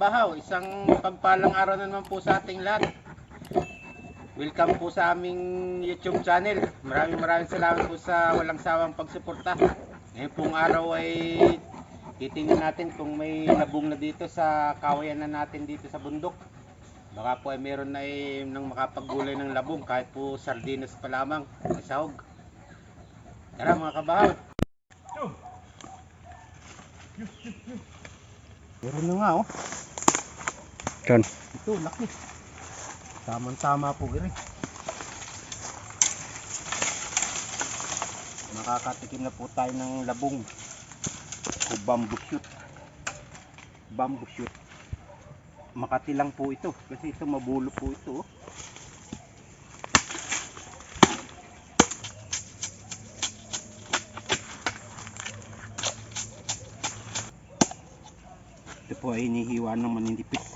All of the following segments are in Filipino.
kabahaw, isang pagpalang araw na naman po sa ating lahat. Welcome po sa aming YouTube channel. Maraming maraming salamat po sa walang sawang pagsuporta. Ngayon pong araw ay titingnan natin kung may labong na dito sa kawayan na natin dito sa bundok. Baka po ay meron na ay nang makapagulay ng labong kahit po sardinas pa lamang, may sahog. Tara mga kabahaw. Meron na nga oh. Yan. Ito, laki. Tamang-tama po gini. Nakakatikim na po tayo ng labong o bamboo shoot. Bamboo shoot. Makati lang po ito kasi ito mabulo po ito. oh. Ito po ay hinihiwa ng maninipis.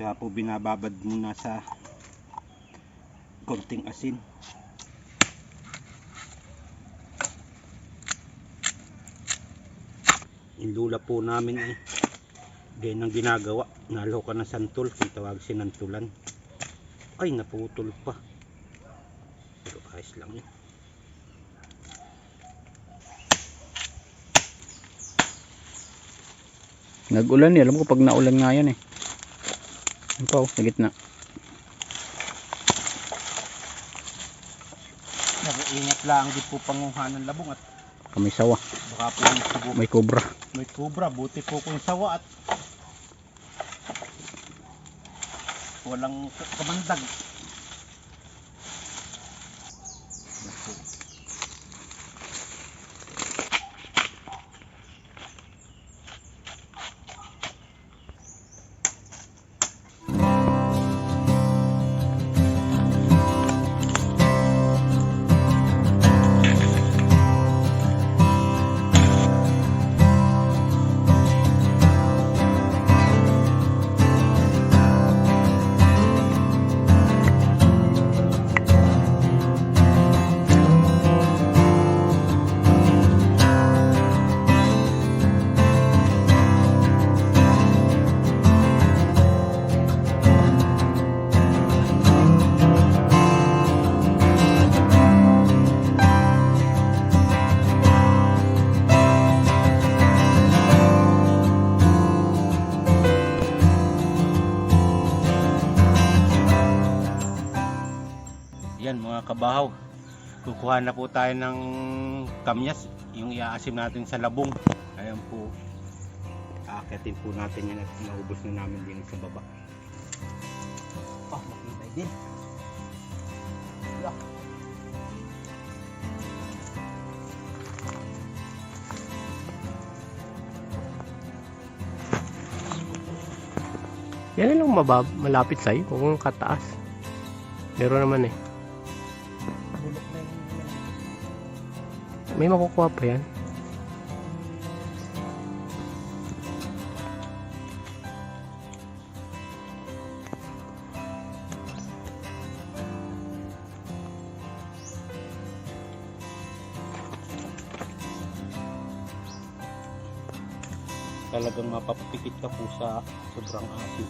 Kaya po binababad muna sa konting asin. Yung lula po namin eh. Ganyan ang ginagawa. Naloka ng santol. Kung tawag sinantulan. Ay, naputol pa. Pero ayos lang yun. Nag-ulan eh. Alam ko pag naulan nga yan eh. Yan pa oh, sa gitna. Nag-iingat lang din po panguha ng labong at Kami sawa. baka po yung subo. May kubra. May kubra, buti po kung sawa at walang ka- kamandag. Naku. Yan mga kabahaw. Kukuha na po tayo ng kamyas, yung iaasim natin sa labong. Ayan po. Aakyatin po natin yan at naubos na namin din sa baba. Oh, makita din. Wala. Yan lang mabab, malapit sa'yo kung kataas. Meron naman eh. May makukuha pa yan. talagang mapapapikit ka po sa sobrang asin.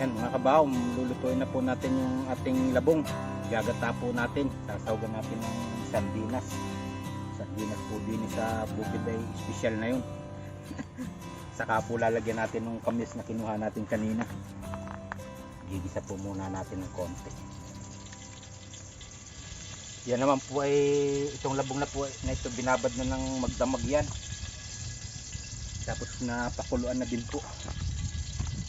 Yan mga kabaw, lulutuin na po natin yung ating labong. Gagata po natin, sasawagan natin ng sardinas. Sardinas po din sa bukid ay special na yun. Saka po lalagyan natin ng kamis na kinuha natin kanina. Gigisa po muna natin ng konti. Yan naman po ay itong labong na po na ito binabad na ng magdamag yan. Tapos napakuluan na din po.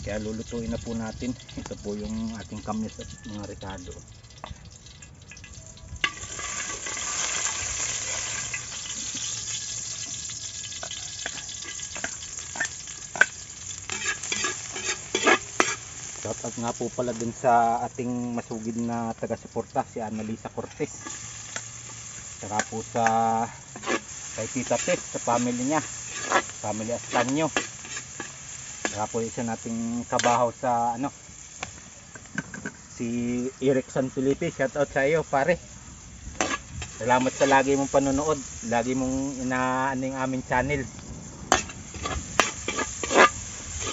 Kaya lulutuin na po natin. Ito po yung ating kamis at mga ricado. Shoutout nga po pala dun sa ating masugid na taga-suporta si Annalisa Cortez. Saka po sa kay Tita Tess sa family niya. Family Astanyo. Saka po isa nating kabahaw sa ano si Eric Sanfilipe. Shout out sa iyo pare. Salamat sa lagi mong panonood. Lagi mong inaano yung aming channel.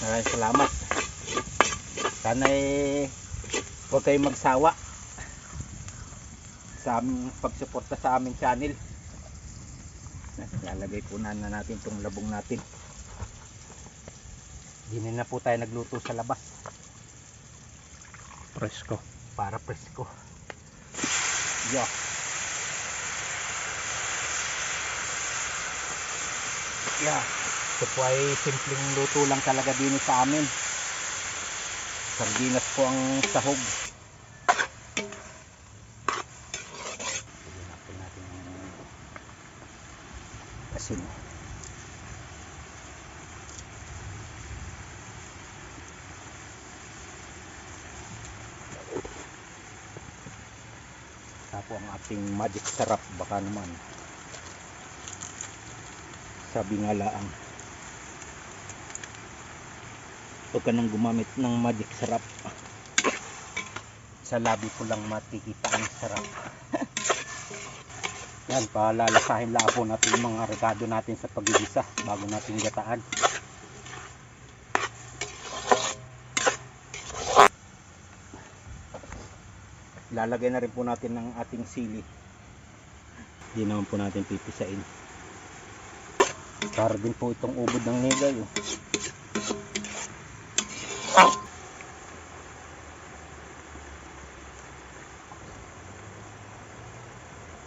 Maraming salamat. Sana eh huwag kayong magsawa sa aming pagsuporta sa aming channel. Lalagay po na natin itong labong natin. Hindi na po tayo nagluto sa labas Presko. para presko. Yeah. Yeah. Ito po ay simpleng luto lang talaga din sa amin. Sardinas po ang sahog. Ang asin. Tapo ang ating magic sarap baka naman. Sabi nga laang. Huwag ka nang gumamit ng magic sarap. Sa labi ko lang makikita ang sarap. Yan, palalasahin lang po natin yung mga regado natin sa pagigisa bago natin gataan. Lalagay na rin po natin ng ating sili. Hindi naman po natin pipisain. Para din po itong ubod ng nilay. Oh.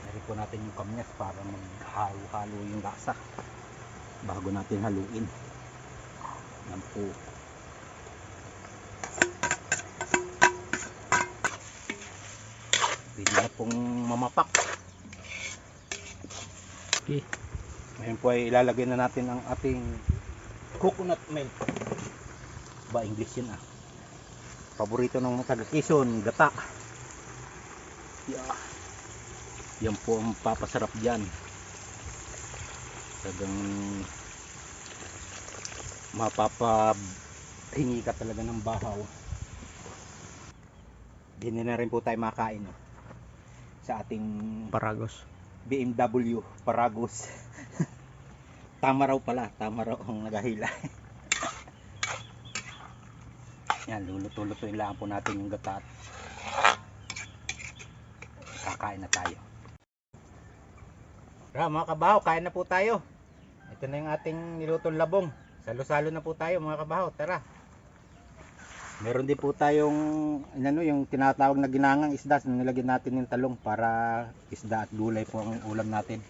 Lagyan po natin yung kamyas para maghalo-halo yung lasa bago natin haluin. Yan po. Pwede na pong mamapak. Okay. Ngayon po ay ilalagay na natin ang ating coconut milk. Ba, English yun ah. Paborito ng taga Quezon, gata. Yeah. Yan po ang papasarap dyan. Talagang mapapahingi ka talaga ng bahaw. Hindi na rin po tayo makain oh. Sa ating Paragos. BMW Paragos. tama raw pala, tama raw ang nagahila. Yan, luluto-lutuin lang po natin yung gatat. Kakain na tayo. Tara mga kabaho, kain na po tayo. Ito na yung ating nilutong labong. Salo-salo na po tayo mga kabaho, tara. Meron din po tayong ano, yung tinatawag na ginangang isda. Nilagyan natin yung talong para isda at gulay po ang ulam natin.